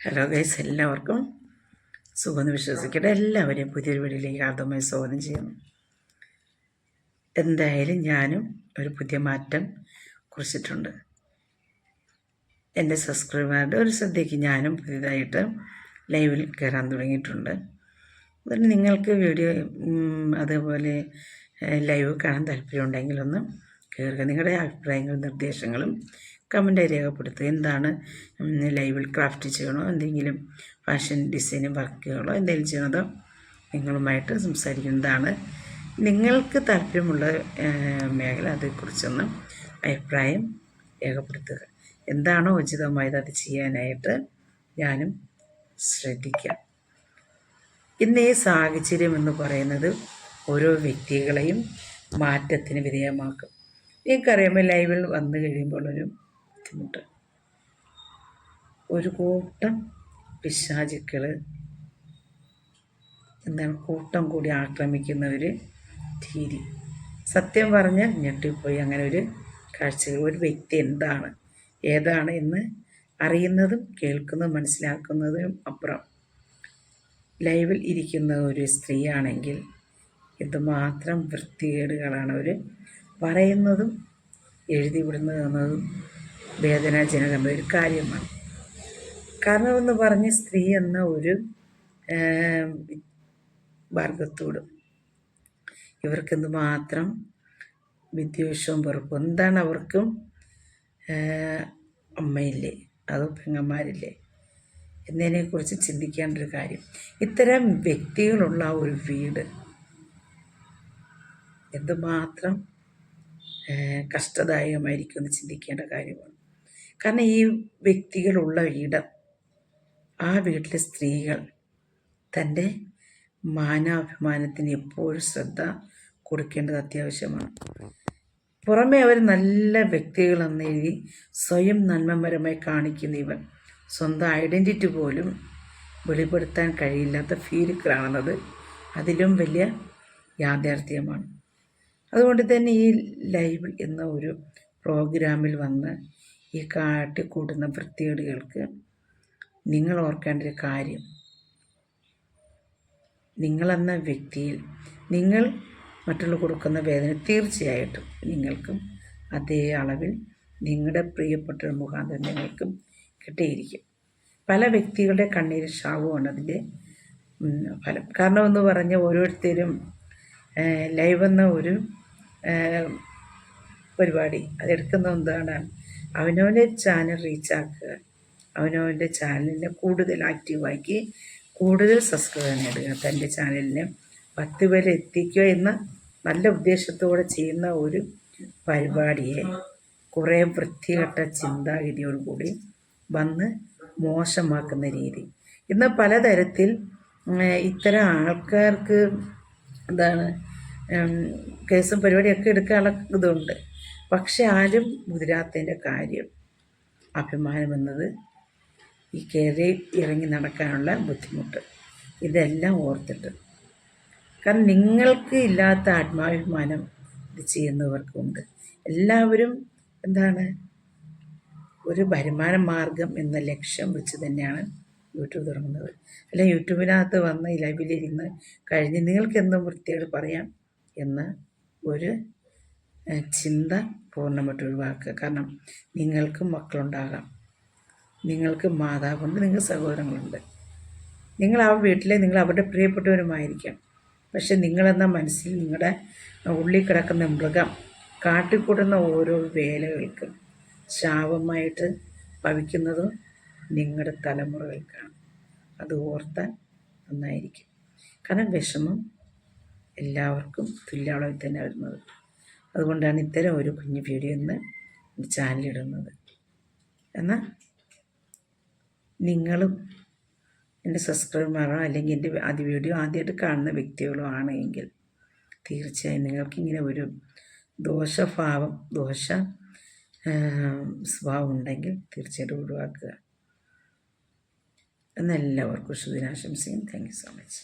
Hello guys എല്ലാവർക്കും സുഖമെന്ന് വിശ്വസിക്കട്ടെ. എല്ലാവരെയും പുതിയൊരു വീടിലേക്ക് ആദ്യമായി സ്വാഗതം ചെയ്യുന്നു. എന്തായാലും ഞാനും ഒരു പുതിയ മാറ്റം കുറിച്ചിട്ടുണ്ട്. എന്റെ സബ്സ്ക്രൈബറുടെ ഒരു ശ്രദ്ധയ്ക്ക് ഞാനും പുതിയതായിട്ട് ലൈവിൽ കയറാൻ തുടങ്ങിയിട്ടുണ്ട്. അതുകൊണ്ട് നിങ്ങൾക്ക് വീഡിയോ അതേപോലെ അതുപോലെ ലൈവ് കാണാൻ താല്പര്യമുണ്ടെങ്കിലൊന്ന് കയറുക നിങ്ങളുടെ അഭിപ്രായങ്ങളും നിർദ്ദേശങ്ങളും കമന്റായി രേഖപ്പെടുത്തുക. എന്താണ് ലൈവിൽ ക്രാഫ്റ്റ് ചെയ്യണോ? എന്തെങ്കിലും ഫാഷൻ ഡിസൈനും വർക്കുകളോ എന്തെങ്കിലും ചെയ്യണതോ നിങ്ങളുമായിട്ട് സംസാരിക്കുന്നതാണ്. നിങ്ങൾക്ക് താല്പര്യമുള്ള മേഖല അതേക്കുറിച്ചൊന്ന് അഭിപ്രായം രേഖപ്പെടുത്തുക. എന്താണോ ഉചിതമായത് അത് ചെയ്യാനായിട്ട് ഞാനും ശ്രദ്ധിക്കാം. ഇന്ന് ഈ സാഹചര്യം എന്ന് പറയുന്നത് ഓരോ വ്യക്തികളെയും മാറ്റത്തിന് വിധേയമാക്കും. നിങ്ങൾക്കറിയാമോ ലൈവിൽ വന്നു കഴിയുമ്പോൾ ഒരു ബുദ്ധിമുട്ട് ഒരു കൂട്ടം പിശാചുക്കൾ എന്താണ് കൂട്ടം കൂടി ആക്രമിക്കുന്ന ഒരു രീതി സത്യം പറഞ്ഞ് ഞെട്ടിപ്പോയി അങ്ങനെ ഒരു കാഴ്ച ഒരു വ്യക്തി എന്താണ് ഏതാണ് എന്ന് അറിയുന്നതും കേൾക്കുന്നതും മനസ്സിലാക്കുന്നതിനും അപ്പുറം. ലൈവിൽ ഇരിക്കുന്ന ഒരു സ്ത്രീയാണെങ്കിൽ ഇതുമാത്രം വൃത്തികേടുകളാണ് അവർ പറയുന്നതും എഴുതി വിടുന്നതും വേദനാജനകമായ ഒരു കാര്യമാണ്. കാരണം എന്ന് പറഞ്ഞ് സ്ത്രീ എന്ന ഒരു വർഗത്തോട് വർഗത്തോടും മാത്രം വിദ്വേഷവും വെറുപ്പും. എന്താണ് അവർക്കും? അമ്മയില്ലേ? അതോ പെങ്ങന്മാരില്ലേ? എന്നതിനെക്കുറിച്ച് ചിന്തിക്കേണ്ട ഒരു കാര്യം. ഇത്തരം വ്യക്തികളുള്ള ഒരു വീട് എന്തുമാത്രം കഷ്ടദായകമായിരിക്കും എന്ന് ചിന്തിക്കേണ്ട കാര്യമാണ്. കാരണം ഈ വ്യക്തികളുള്ള ഇടം ആ വീട്ടിലെ സ്ത്രീകൾ തന്റെ മാനാഭിമാനത്തിന് എപ്പോഴും ശ്രദ്ധ കൊടുക്കേണ്ടത് അത്യാവശ്യമാണ്. പുറമേ അവർ നല്ല വ്യക്തികളെന്ന് എഴുതി സ്വയം നന്മപരമായി കാണിക്കുന്ന ഇവൻ സ്വന്തം ഐഡന്റിറ്റി പോലും വെളിപ്പെടുത്താൻ കഴിയില്ലാത്ത ഫീലുകളാണെന്നത് അതിലും വലിയ യാഥാർത്ഥ്യമാണ്. അതുകൊണ്ട് തന്നെ ഈ ലൈവ് എന്ന ഒരു പ്രോഗ്രാമിൽ വന്ന് ഈ കാട്ടി കൂടുന്ന വൃത്തികേടുകൾക്ക് നിങ്ങൾ ഓർക്കേണ്ട ഒരു കാര്യം. നിങ്ങളെന്ന വ്യക്തിയിൽ നിങ്ങൾ മറ്റുള്ള കൊടുക്കുന്ന വേദന തീർച്ചയായിട്ടും നിങ്ങൾക്കും അതേ അളവിൽ നിങ്ങളുടെ പ്രിയപ്പെട്ട മുഖാന്തരം നിങ്ങൾക്കും കിട്ടിയിരിക്കും. പല വ്യക്തികളുടെ കണ്ണീര് ശാവുമാണ് അതിന്റെ ഫലം. കാരണം എന്ന് പറഞ്ഞ ഓരോരുത്തരും ലൈവ് എന്ന ഒരു പരിപാടി അതെടുക്കുന്ന എന്താണ്? അവനവന്റെ ചാനൽ റീച്ചാക്കുക അവനവന്റെ ചാനലിനെ കൂടുതൽ ആക്റ്റീവാക്കി കൂടുതൽ സബ്സ്ക്രൈബ് നേടുക. തന്റെ ചാനലിനെ പത്ത് പേരെ എത്തിക്കുക എന്ന നല്ല ഉദ്ദേശത്തോടെ ചെയ്യുന്ന ഒരു പരിപാടിയെ കുറേ വൃത്തികെട്ട ചിന്താഗതിയോടുകൂടി വന്ന് മോശമാക്കുന്ന രീതി. ഇന്ന് പലതരത്തിൽ ഇത്തരം ആൾക്കാർക്ക് എന്താണ് കേസും പരിപാടിയൊക്കെ എടുക്കാനുള്ള ഇതുണ്ട്. പക്ഷെ ആരും മുതിരാത്തതിന്റെ കാര്യം അഭിമാനമെന്നത് ഈ കയറി ഇറങ്ങി നടക്കാനുള്ള ബുദ്ധിമുട്ട്. ഇതെല്ലാം ഓർത്തിട്ട്. കാരണം നിങ്ങൾക്ക് ഇല്ലാത്ത ആത്മാഭിമാനം ഇത് ചെയ്യുന്നവർക്കുണ്ട്. എല്ലാവരും എന്താണ്? ഒരു വരുമാന മാർഗം എന്ന ലക്ഷ്യം വെച്ച് തന്നെയാണ് യൂട്യൂബ് തുടങ്ങുന്നത്. അല്ല യൂട്യൂബിനകത്ത് വന്ന് ലൈവിലിരുന്ന് കഴിഞ്ഞ് നിങ്ങൾക്ക് എന്തും വൃത്തിയോട് പറയാം എന്ന് ഒരു ചിന്ത പൂർണമായിട്ട് ഒഴിവാക്കുക. കാരണം നിങ്ങൾക്കും മക്കളുണ്ടാകാം. നിങ്ങൾക്ക് മാതാവുണ്ട് നിങ്ങൾക്ക് സഹോദരങ്ങളുണ്ട്. നിങ്ങൾ ആ വീട്ടിലെ നിങ്ങൾ അവരുടെ പ്രിയപ്പെട്ടവരുമായിരിക്കാം. പക്ഷെ നിങ്ങളെന്ന മനസ്സിൽ നിങ്ങളുടെ ഉള്ളിൽ കിടക്കുന്ന മൃഗം കാട്ടിക്കൂട്ടുന്ന ഓരോ വേലകൾക്കും ശാപമായിട്ട് ഭവിക്കുന്നതും നിങ്ങളുടെ തലമുറകൾക്കാണ്. അത് ഓർത്താൽ നന്നായിരിക്കും. കാരണം വിഷമം എല്ലാവർക്കും തുല്യാളവിൽ തന്നെ വരുന്നത്. അതുകൊണ്ടാണ് ഇത്തരം ഒരു കുഞ്ഞു വീഡിയോ ഇന്ന് ചാനലിടുന്നത്. എന്നാൽ നിങ്ങളും എന്റെ സബ്സ്ക്രൈബർമാരോ അല്ലെങ്കിൽ എന്റെ ആദ്യ വീഡിയോ ആദ്യമായിട്ട് കാണുന്ന വ്യക്തികളോ ആണെങ്കിൽ തീർച്ചയായും നിങ്ങൾക്കിങ്ങനെ ഒരു ദോഷഭാവം ദോഷ സ്വഭാവം ഉണ്ടെങ്കിൽ തീർച്ചയായിട്ടും ഒഴിവാക്കുക. എന്നെല്ലാവർക്കും ശുഭദിനാശംസയും. Thank you so much